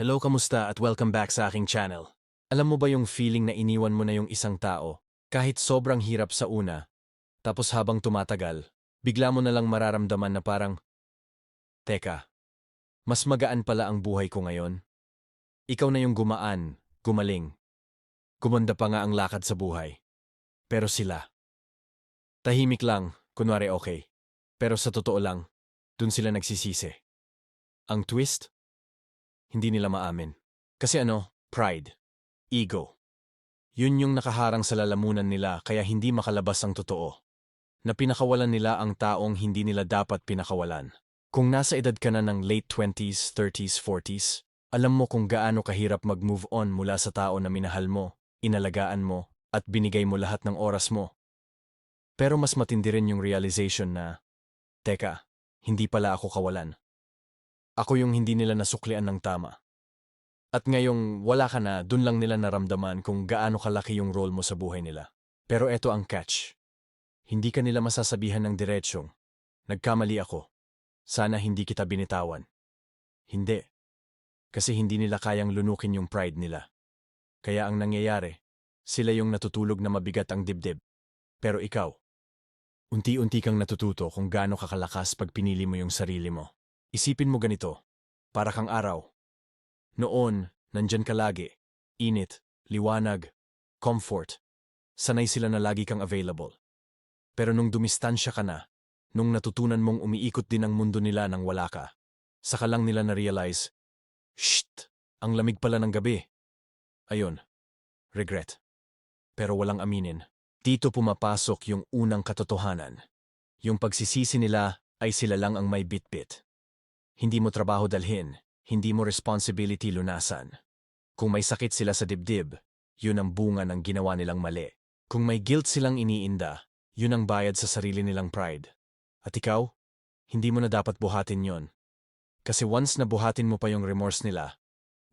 Hello, kamusta at welcome back sa aking channel. Alam mo ba yung feeling na iniwan mo na yung isang tao, kahit sobrang hirap sa una, tapos habang tumatagal, bigla mo na lang mararamdaman na parang, Teka, mas magaan pala ang buhay ko ngayon? Ikaw na yung gumaan, gumaling. Gumanda pa nga ang lakad sa buhay. Pero sila. Tahimik lang, kunwari okay. Pero sa totoo lang, dun sila nagsisisi. Ang twist? Hindi nila maamin. Kasi ano, pride, ego. Yun yung nakaharang sa lalamunan nila kaya hindi makalabas ang totoo. Na pinakawalan nila ang taong hindi nila dapat pinakawalan. Kung nasa edad ka na ng late 20s, 30s, 40s, alam mo kung gaano kahirap mag-move on mula sa tao na minahal mo, inalagaan mo, at binigay mo lahat ng oras mo. Pero mas matindi rin yung realization na, Teka, hindi pala ako kawalan. Ako yung hindi nila nasuklian ng tama. At ngayong wala ka na, dun lang nila naramdaman kung gaano kalaki yung role mo sa buhay nila. Pero eto ang catch. Hindi ka nila masasabihan ng diretsyong, nagkamali ako. Sana hindi kita binitawan. Hindi. Kasi hindi nila kayang lunukin yung pride nila. Kaya ang nangyayari, sila yung natutulog na mabigat ang dibdib. Pero ikaw, unti-unti kang natututo kung gaano kakalakas pag pinili mo yung sarili mo. Isipin mo ganito, para kang araw. Noon, nandyan ka lagi. Init, liwanag, comfort. Sanay sila na lagi kang available. Pero nung dumistansya ka na, nung natutunan mong umiikot din ang mundo nila nang wala ka, saka lang nila na-realize, Shht! Ang lamig pala ng gabi. Ayun, regret. Pero walang aminin. Dito pumapasok yung unang katotohanan. Yung pagsisisi nila ay sila lang ang may bitbit. Hindi mo trabaho dalhin, hindi mo responsibility lunasan. Kung may sakit sila sa dibdib, yun ang bunga ng ginawa nilang mali. Kung may guilt silang iniinda, yun ang bayad sa sarili nilang pride. At ikaw, hindi mo na dapat buhatin yon. Kasi once na buhatin mo pa yung remorse nila,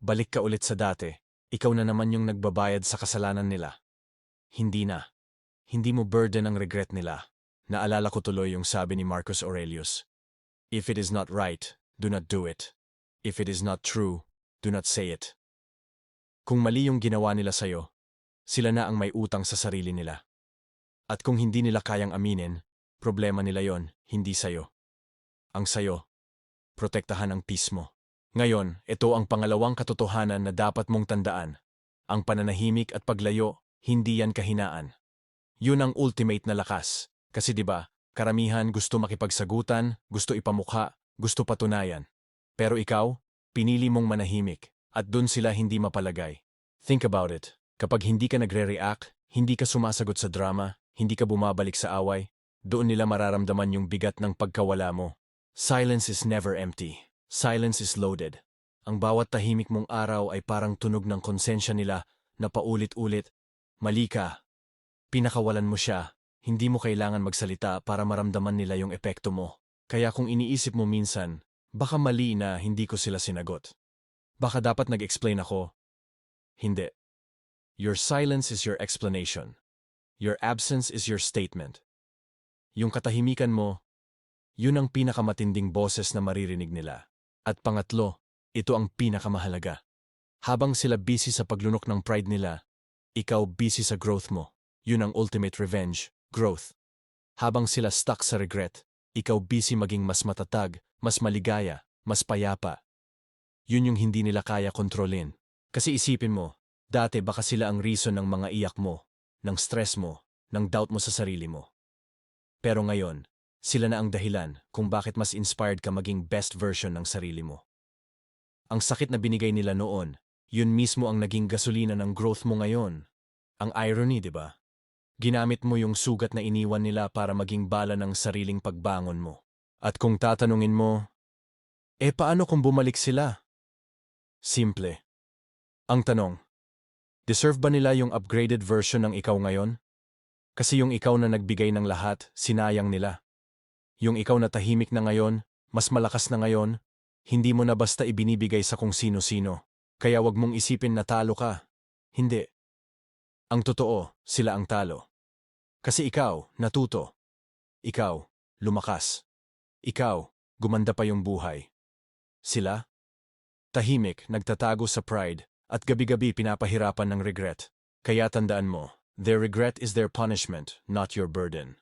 balik ka ulit sa dati, ikaw na naman yung nagbabayad sa kasalanan nila. Hindi na. Hindi mo burden ang regret nila. Naalala ko tuloy yung sabi ni Marcus Aurelius. If it is not right, do not do it. If it is not true, do not say it. Kung mali yung ginawa nila sa'yo, sila na ang may utang sa sarili nila. At kung hindi nila kayang aminin, problema nila yon, hindi sa'yo. Ang sa'yo, protektahan ang peace mo. Ngayon, ito ang pangalawang katotohanan na dapat mong tandaan. Ang pananahimik at paglayo, hindi yan kahinaan. Yun ang ultimate na lakas. Kasi 'di ba, karamihan gusto makipagsagutan, gusto ipamukha, gusto patunayan. Pero ikaw, pinili mong manahimik, at dun sila hindi mapalagay. Think about it. Kapag hindi ka nagre-react, hindi ka sumasagot sa drama, hindi ka bumabalik sa away, doon nila mararamdaman yung bigat ng pagkawala mo. Silence is never empty. Silence is loaded. Ang bawat tahimik mong araw ay parang tunog ng konsensya nila na paulit-ulit. Mali ka. Pinakawalan mo siya. Hindi mo kailangan magsalita para maramdaman nila yung epekto mo. Kaya kung iniisip mo minsan, baka mali na hindi ko sila sinagot. Baka dapat nag-explain ako. Hindi. Your silence is your explanation. Your absence is your statement. Yung katahimikan mo, yun ang pinakamatinding boses na maririnig nila. At pangatlo, ito ang pinakamahalaga. Habang sila busy sa paglunok ng pride nila, ikaw busy sa growth mo. Yun ang ultimate revenge, growth. Habang sila stuck sa regret, ikaw busy maging mas matatag, mas maligaya, mas payapa. Yun yung hindi nila kaya kontrolin. Kasi isipin mo, dati baka sila ang reason ng mga iyak mo, ng stress mo, ng doubt mo sa sarili mo. Pero ngayon, sila na ang dahilan kung bakit mas inspired ka maging best version ng sarili mo. Ang sakit na binigay nila noon, yun mismo ang naging gasolina ng growth mo ngayon. Ang irony, di ba? Ginamit mo yung sugat na iniwan nila para maging bala ng sariling pagbangon mo. At kung tatanungin mo, eh paano kung bumalik sila? Simple. Ang tanong, deserve ba nila yung upgraded version ng ikaw ngayon? Kasi yung ikaw na nagbigay ng lahat, sinayang nila. Yung ikaw na tahimik na ngayon, mas malakas na ngayon, hindi mo na basta ibinibigay sa kung sino-sino. Kaya wag mong isipin na talo ka. Hindi. Ang totoo, sila ang talo. Kasi ikaw, natuto. Ikaw, lumakas. Ikaw, gumanda pa yung buhay. Sila, Tahimik, nagtatago sa pride, at gabi-gabi pinapahirapan ng regret. Kaya tandaan mo, their regret is their punishment, not your burden.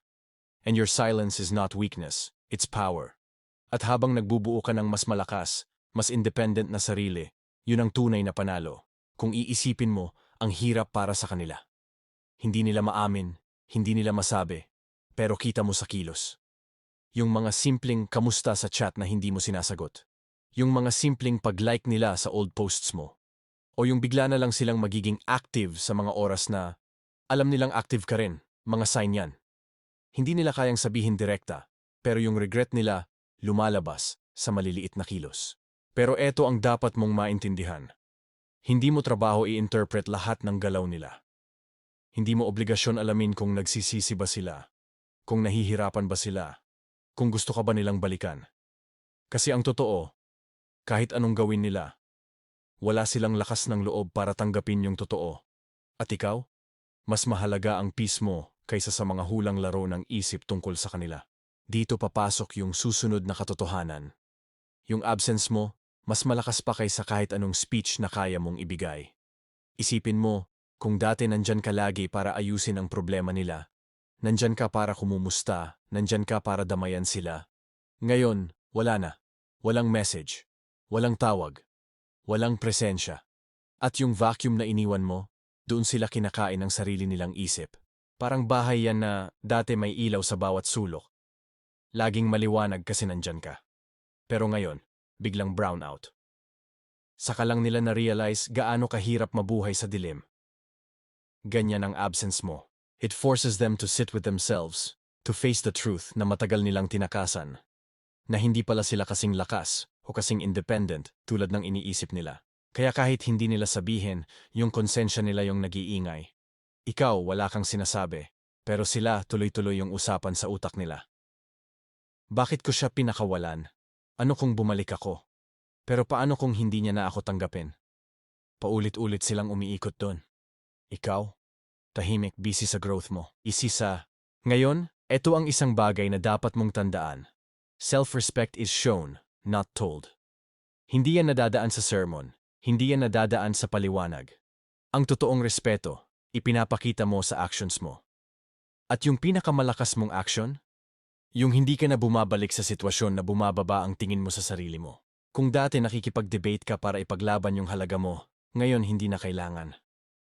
And your silence is not weakness, it's power. At habang nagbubuo ka ng mas malakas, mas independent na sarili, yun ang tunay na panalo. Kung iisipin mo, ang hirap para sa kanila. Hindi nila maamin, hindi nila masabi, pero kita mo sa kilos. Yung mga simpleng kamusta sa chat na hindi mo sinasagot. Yung mga simpleng pag-like nila sa old posts mo. O yung bigla na lang silang magiging active sa mga oras na alam nilang active ka rin, mga sign yan. Hindi nila kayang sabihin direkta, pero yung regret nila lumalabas sa maliliit na kilos. Pero eto ang dapat mong maintindihan. Hindi mo trabaho i-interpret lahat ng galaw nila. Hindi mo obligasyon alamin kung nagsisisi ba sila, kung nahihirapan ba sila, kung gusto ka ba nilang balikan. Kasi ang totoo, kahit anong gawin nila, wala silang lakas ng loob para tanggapin yung totoo. At ikaw? Mas mahalaga ang peace mo kaysa sa mga hulang laro ng isip tungkol sa kanila. Dito papasok yung susunod na katotohanan. Yung absence mo, mas malakas pa kaysa kahit anong speech na kaya mong ibigay. Isipin mo, kung dati nandyan ka lagi para ayusin ang problema nila, nandyan ka para kumumusta, nandyan ka para damayan sila. Ngayon, wala na. Walang message. Walang tawag. Walang presensya. At yung vacuum na iniwan mo, doon sila kinakain ng sarili nilang isip. Parang bahay yan na dati may ilaw sa bawat sulok. Laging maliwanag kasi nandyan ka. Pero ngayon, biglang brown out. Saka lang nila na-realize gaano kahirap mabuhay sa dilim. Ganyan ang absence mo. It forces them to sit with themselves, to face the truth na matagal nilang tinakasan. Na hindi pala sila kasing lakas o kasing independent tulad ng iniisip nila. Kaya kahit hindi nila sabihin, yung konsensya nila yung nag-iingay. Ikaw wala kang sinasabi, pero sila tuloy-tuloy yung usapan sa utak nila. Bakit ko siya pinakawalan? Ano kung bumalik ako? Pero paano kung hindi niya na ako tanggapin? Paulit-ulit silang umiikot doon. Ikaw? Tahimik, busy sa growth mo. Isi sa... Ngayon, ito ang isang bagay na dapat mong tandaan. Self-respect is shown, not told. Hindi yan nadadaan sa sermon. Hindi yan nadadaan sa paliwanag. Ang totoong respeto, ipinapakita mo sa actions mo. At yung pinakamalakas mong action, yung hindi ka na bumabalik sa sitwasyon na bumababa ang tingin mo sa sarili mo. Kung dati nakikipag-debate ka para ipaglaban yung halaga mo, ngayon hindi na kailangan.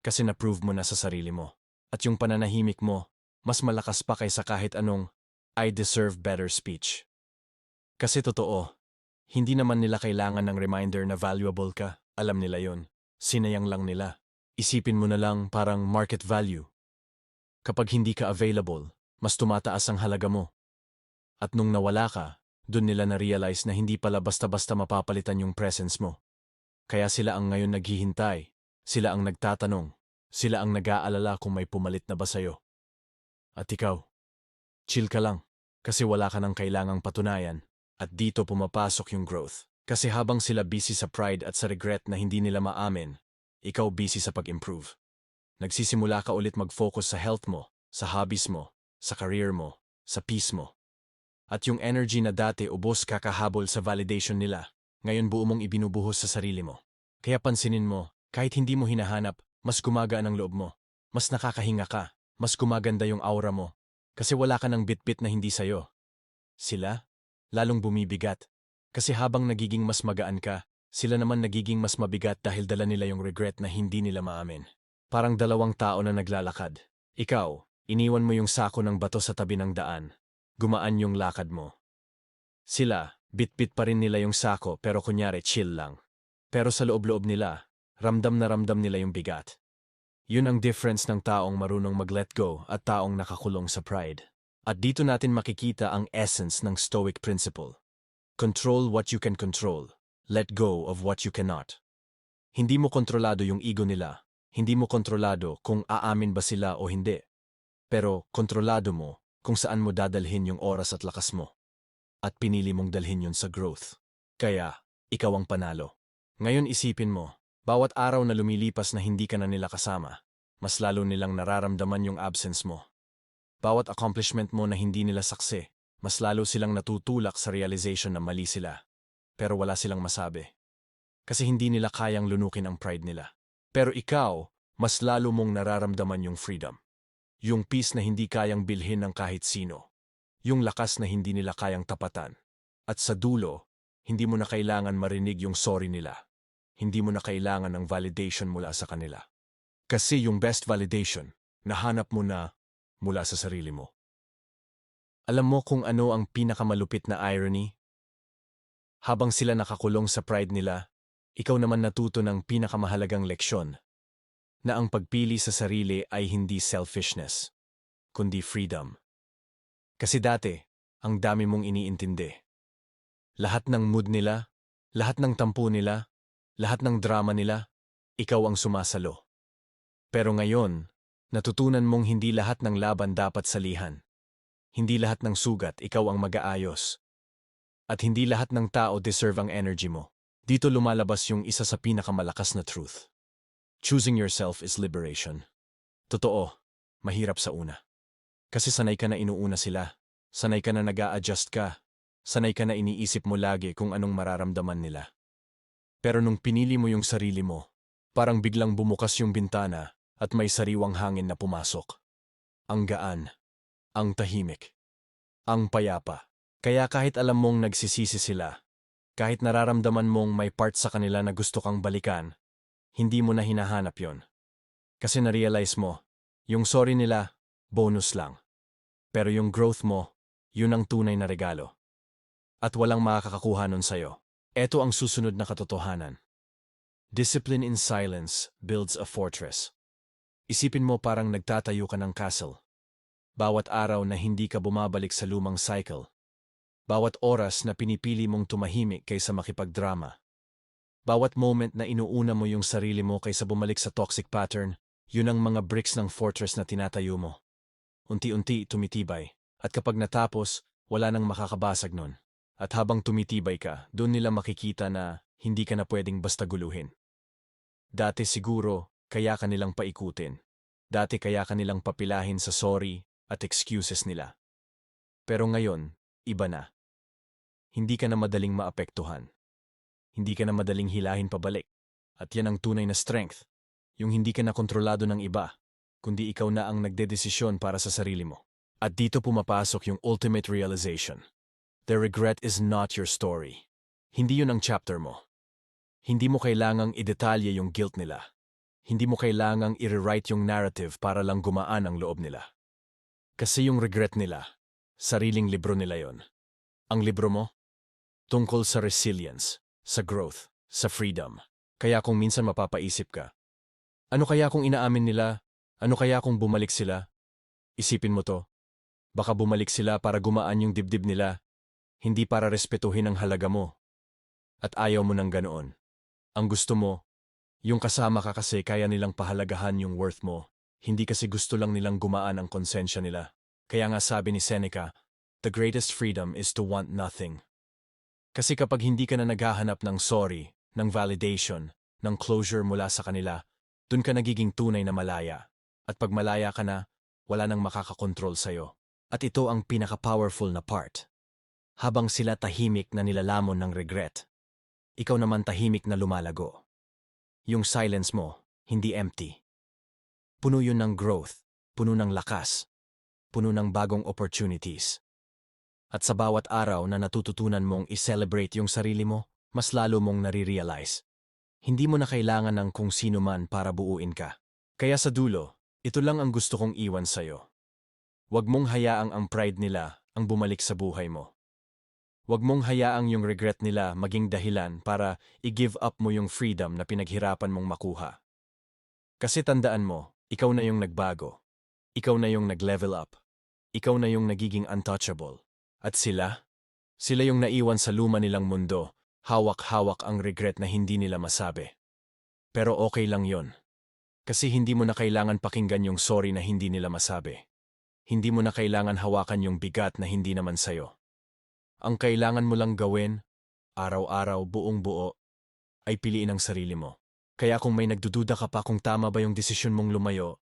Kasi na-prove mo na sa sarili mo. At yung pananahimik mo, mas malakas pa kaysa kahit anong I deserve better speech. Kasi totoo, hindi naman nila kailangan ng reminder na valuable ka. Alam nila yon. Sinayang lang nila. Isipin mo na lang parang market value. Kapag hindi ka available, mas tumataas ang halaga mo. At nung nawala ka, dun nila na-realize na hindi pala basta-basta mapapalitan yung presence mo. Kaya sila ang ngayon naghihintay, sila ang nagtatanong, sila ang nag-aalala kung may pumalit na ba sa'yo. At ikaw, chill ka lang, kasi wala ka nang kailangang patunayan, at dito pumapasok yung growth. Kasi habang sila busy sa pride at sa regret na hindi nila maamin, ikaw busy sa pag-improve. Nagsisimula ka ulit mag-focus sa health mo, sa hobbies mo, sa career mo, sa peace mo. At yung energy na dati ubos kakahabol sa validation nila, ngayon buo mong ibinubuhos sa sarili mo. Kaya pansinin mo, kahit hindi mo hinahanap, mas gumagaan ang loob mo. Mas nakakahinga ka, mas gumaganda yung aura mo. Kasi wala ka ng bitbit na hindi sayo. Sila? Lalong bumibigat. Kasi habang nagiging mas magaan ka, sila naman nagiging mas mabigat dahil dala nila yung regret na hindi nila maamin. Parang dalawang tao na naglalakad. Ikaw, iniwan mo yung sako ng bato sa tabi ng daan gumaan yung lakad mo. Sila, bit-bit pa rin nila yung sako pero kunyari chill lang. Pero sa loob-loob nila, ramdam na ramdam nila yung bigat. Yun ang difference ng taong marunong mag-let go at taong nakakulong sa pride. At dito natin makikita ang essence ng Stoic Principle. Control what you can control. Let go of what you cannot. Hindi mo kontrolado yung ego nila. Hindi mo kontrolado kung aamin ba sila o hindi. Pero kontrolado mo kung saan mo dadalhin yung oras at lakas mo. At pinili mong dalhin yun sa growth. Kaya, ikaw ang panalo. Ngayon isipin mo, bawat araw na lumilipas na hindi ka na nila kasama, mas lalo nilang nararamdaman yung absence mo. Bawat accomplishment mo na hindi nila saksi, mas lalo silang natutulak sa realization na mali sila. Pero wala silang masabi. kasi hindi nila kayang lunukin ang pride nila. Pero ikaw, mas lalo mong nararamdaman yung freedom. Yung peace na hindi kayang bilhin ng kahit sino. Yung lakas na hindi nila kayang tapatan. At sa dulo, hindi mo na kailangan marinig yung sorry nila. Hindi mo na kailangan ng validation mula sa kanila. Kasi yung best validation, nahanap mo na mula sa sarili mo. Alam mo kung ano ang pinakamalupit na irony? Habang sila nakakulong sa pride nila, ikaw naman natuto ng pinakamahalagang leksyon na ang pagpili sa sarili ay hindi selfishness, kundi freedom. Kasi dati, ang dami mong iniintindi. Lahat ng mood nila, lahat ng tampo nila, lahat ng drama nila, ikaw ang sumasalo. Pero ngayon, natutunan mong hindi lahat ng laban dapat salihan. Hindi lahat ng sugat ikaw ang mag-aayos. At hindi lahat ng tao deserve ang energy mo. Dito lumalabas yung isa sa pinakamalakas na truth. Choosing yourself is liberation. Totoo, mahirap sa una. Kasi sanay ka na inuuna sila. Sanay ka na nag adjust ka. Sanay ka na iniisip mo lagi kung anong mararamdaman nila. Pero nung pinili mo yung sarili mo, parang biglang bumukas yung bintana at may sariwang hangin na pumasok. Ang gaan, ang tahimik, ang payapa. Kaya kahit alam mong nagsisisi sila, kahit nararamdaman mong may part sa kanila na gusto kang balikan, hindi mo na hinahanap yon. Kasi na-realize mo, yung sorry nila, bonus lang. Pero yung growth mo, yun ang tunay na regalo. At walang makakakuha nun sa'yo. Ito ang susunod na katotohanan. Discipline in silence builds a fortress. Isipin mo parang nagtatayo ka ng castle. Bawat araw na hindi ka bumabalik sa lumang cycle. Bawat oras na pinipili mong tumahimik kaysa makipagdrama. Bawat moment na inuuna mo yung sarili mo kaysa bumalik sa toxic pattern, yun ang mga bricks ng fortress na tinatayo mo. Unti-unti tumitibay, at kapag natapos, wala nang makakabasag nun. At habang tumitibay ka, doon nila makikita na hindi ka na pwedeng basta guluhin. Dati siguro, kaya ka nilang paikutin. Dati kaya ka nilang papilahin sa sorry at excuses nila. Pero ngayon, iba na. Hindi ka na madaling maapektuhan hindi ka na madaling hilahin pabalik. At yan ang tunay na strength. Yung hindi ka na kontrolado ng iba, kundi ikaw na ang nagdedesisyon para sa sarili mo. At dito pumapasok yung ultimate realization. The regret is not your story. Hindi yun ang chapter mo. Hindi mo kailangang idetalye yung guilt nila. Hindi mo kailangang i-rewrite yung narrative para lang gumaan ang loob nila. Kasi yung regret nila, sariling libro nila yon. Ang libro mo? Tungkol sa resilience, sa growth, sa freedom. Kaya kung minsan mapapaisip ka, ano kaya kung inaamin nila? Ano kaya kung bumalik sila? Isipin mo to. Baka bumalik sila para gumaan yung dibdib nila, hindi para respetuhin ang halaga mo. At ayaw mo ng ganoon. Ang gusto mo, yung kasama ka kasi kaya nilang pahalagahan yung worth mo, hindi kasi gusto lang nilang gumaan ang konsensya nila. Kaya nga sabi ni Seneca, the greatest freedom is to want nothing. Kasi kapag hindi ka na naghahanap ng sorry, ng validation, ng closure mula sa kanila, dun ka nagiging tunay na malaya. At pag malaya ka na, wala nang makakakontrol sa'yo. At ito ang pinaka-powerful na part. Habang sila tahimik na nilalamon ng regret, ikaw naman tahimik na lumalago. Yung silence mo, hindi empty. Puno yun ng growth, puno ng lakas, puno ng bagong opportunities. At sa bawat araw na natututunan mong i-celebrate yung sarili mo, mas lalo mong nare-realize. Hindi mo na kailangan ng kung sino man para buuin ka. Kaya sa dulo, ito lang ang gusto kong iwan sa'yo. Huwag mong hayaang ang pride nila ang bumalik sa buhay mo. Huwag mong hayaang yung regret nila maging dahilan para i-give up mo yung freedom na pinaghirapan mong makuha. Kasi tandaan mo, ikaw na yung nagbago. Ikaw na yung nag-level up. Ikaw na yung nagiging untouchable. At sila? Sila yung naiwan sa luma nilang mundo, hawak-hawak ang regret na hindi nila masabi. Pero okay lang yon. Kasi hindi mo na kailangan pakinggan yung sorry na hindi nila masabi. Hindi mo na kailangan hawakan yung bigat na hindi naman sayo. Ang kailangan mo lang gawin, araw-araw buong buo, ay piliin ang sarili mo. Kaya kung may nagdududa ka pa kung tama ba yung desisyon mong lumayo,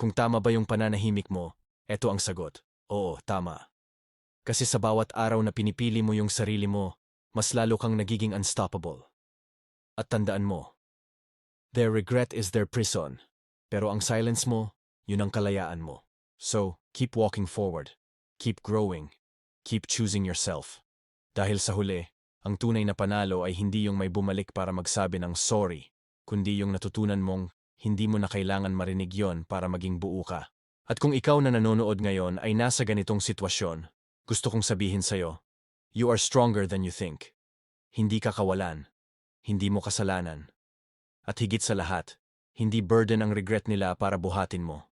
kung tama ba yung pananahimik mo, eto ang sagot. Oo, tama. Kasi sa bawat araw na pinipili mo yung sarili mo, mas lalo kang nagiging unstoppable. At tandaan mo, their regret is their prison. Pero ang silence mo, yun ang kalayaan mo. So, keep walking forward. Keep growing. Keep choosing yourself. Dahil sa huli, ang tunay na panalo ay hindi yung may bumalik para magsabi ng sorry, kundi yung natutunan mong hindi mo na kailangan marinig yon para maging buo ka. At kung ikaw na nanonood ngayon ay nasa ganitong sitwasyon, gusto kong sabihin sa'yo, you are stronger than you think. Hindi ka kawalan. Hindi mo kasalanan. At higit sa lahat, hindi burden ang regret nila para buhatin mo.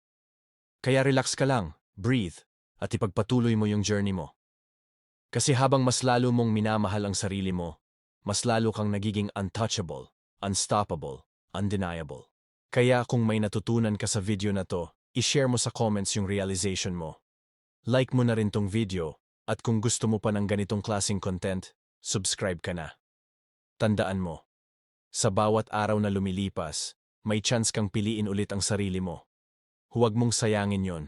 Kaya relax ka lang, breathe, at ipagpatuloy mo yung journey mo. Kasi habang mas lalo mong minamahal ang sarili mo, mas lalo kang nagiging untouchable, unstoppable, undeniable. Kaya kung may natutunan ka sa video na to, i-share mo sa comments yung realization mo. Like mo na rin tong video, at kung gusto mo pa ng ganitong klaseng content, subscribe ka na. Tandaan mo, sa bawat araw na lumilipas, may chance kang piliin ulit ang sarili mo. Huwag mong sayangin yon.